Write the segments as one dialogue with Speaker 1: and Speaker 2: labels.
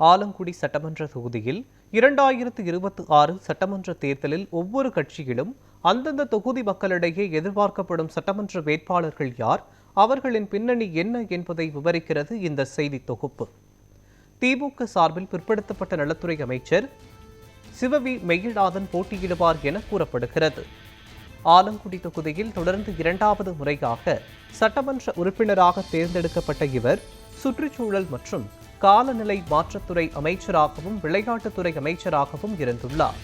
Speaker 1: ஆலங்குடி சட்டமன்ற தொகுதியில் இரண்டாயிரத்து இருபத்தி ஆறு சட்டமன்ற தேர்தலில் ஒவ்வொரு கட்சியிலும் அந்தந்த தொகுதி மக்களிடையே எதிர்பார்க்கப்படும் சட்டமன்ற வேட்பாளர்கள் யார் அவர்களின் பின்னணி என்ன என்பதை விவரிக்கிறது இந்த செய்தி தொகுப்பு. திமுக சார்பில் பிற்படுத்தப்பட்ட நலத்துறை அமைச்சர் சிவவி மெயிலாதன் போட்டியிடுவார் என கூறப்படுகிறது. ஆலங்குடி தொகுதியில் தொடர்ந்து இரண்டாவது முறையாக சட்டமன்ற உறுப்பினராக தேர்ந்தெடுக்கப்பட்ட இவர் சுற்றுச்சூழல் மற்றும் காலநிலை மாற்றத்துறை அமைச்சராகவும் விளையாட்டுத்துறை அமைச்சராகவும் இருந்துள்ளார்.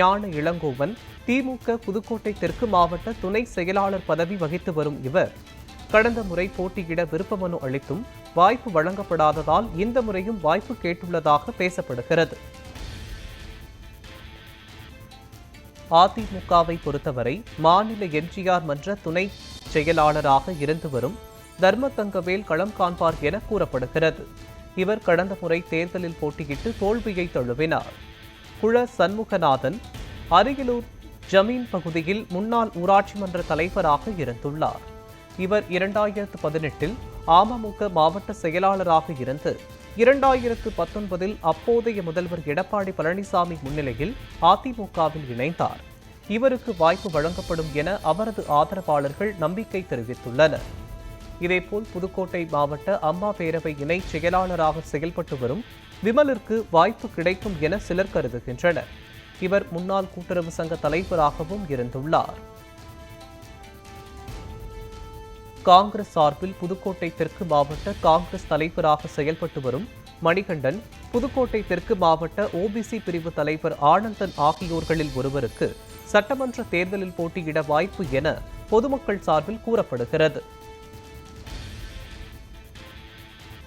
Speaker 1: ஞான இளங்கோவன் திமுக புதுக்கோட்டை தெற்கு மாவட்ட துணை செயலாளர் பதவி வகித்து வரும் இவர். கடந்த முறை போட்டியிட விருப்ப மனு அளித்தும் வாய்ப்பு வழங்கப்படாததால் இந்த முறையும் வாய்ப்பு கேட்டுள்ளதாக பேசப்படுகிறது. அதிமுகவை பொறுத்தவரை மாநில எம்ஜிஆர் மன்ற துணை செயலாளராக இருந்து வரும் தர்மதங்கவேல் களம் காண்பார் என கூறப்படுகிறது. இவர் கடந்த முறை தேர்தலில் போட்டியிட்டு தோல்வியை தழுவினார். குழ சண்முகநாதன் அரியலூர் ஜமீன் பகுதியில் முன்னாள் ஊராட்சி மன்ற தலைவராக இருந்துள்ளார். இவர் இரண்டாயிரத்து பதினெட்டில் அமமுக மாவட்ட செயலாளராக இருந்து இரண்டாயிரத்து பத்தொன்பதில் அப்போதைய முதல்வர் எடப்பாடி பழனிசாமி முன்னிலையில் அதிமுகவில் இணைந்தார். இவருக்கு வாய்ப்பு வழங்கப்படும் என அவரது ஆதரவாளர்கள் நம்பிக்கை தெரிவித்துள்ளனர். இதேபோல் புதுக்கோட்டை மாவட்ட அம்மா பேரவை இணை செயலாளராக செயல்பட்டு வரும் விமலிற்கு வாய்ப்பு கிடைக்கும் என சிலர் கருதுகின்றனர். இவர் முன்னாள் கூட்டுறவு சங்க தலைவராகவும் இருந்துள்ளார். காங்கிரஸ் சார்பில் புதுக்கோட்டை தெற்கு மாவட்ட காங்கிரஸ் தலைவராக செயல்பட்டு வரும் மணிகண்டன் புதுக்கோட்டை தெற்கு மாவட்ட ஓபிசி பிரிவு தலைவர் ஆனந்தன் ஆகியோர்களில் ஒருவருக்கு சட்டமன்ற தேர்தலில் போட்டியிட வாய்ப்பு என பொதுமக்கள் சார்பில் கூறப்படுகிறது.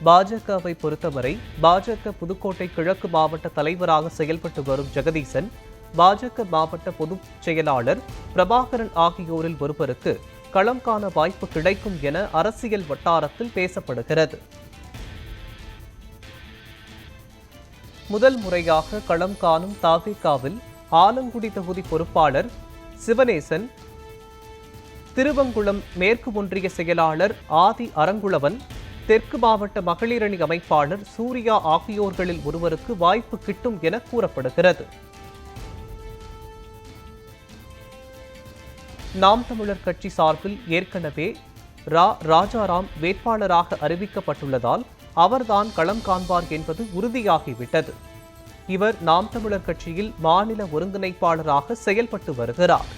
Speaker 1: பாஜகவை பொறுத்தவரை பாஜக புதுக்கோட்டை கிழக்கு மாவட்ட தலைவராக செயல்பட்டு வரும் ஜெகதீசன் பாஜக மாவட்ட பொதுச் செயலாளர் பிரபாகரன் ஆகியோரில் ஒருவருக்கு களம் காண வாய்ப்பு கிடைக்கும் என அரசியல் வட்டாரத்தில் பேசப்படுகிறது. முதல் முறையாக களம் காணும் தாவேகாவில் ஆலங்குடி தொகுதி பொறுப்பாளர் சிவனேசன் திருவங்குளம் மேற்கு ஒன்றிய செயலாளர் ஆதி அரங்குளவன் தெற்கு மாவட்ட மகளிர் அணி அமைப்பாளர் சூர்யா ஆகியோர்களில் ஒருவருக்கு வாய்ப்பு கிட்டும் என கூறப்படுகிறது. நாம் தமிழர் கட்சி சார்பில் ஏற்கனவே ரா ராஜாராம் வேட்பாளராக அறிவிக்கப்பட்டுள்ளதால் அவர்தான் களம் காண்பார் என்பது உறுதியாகிவிட்டது. இவர் நாம் தமிழர் கட்சியில் மாநில ஒருங்கிணைப்பாளராக செயல்பட்டு வருகிறார்.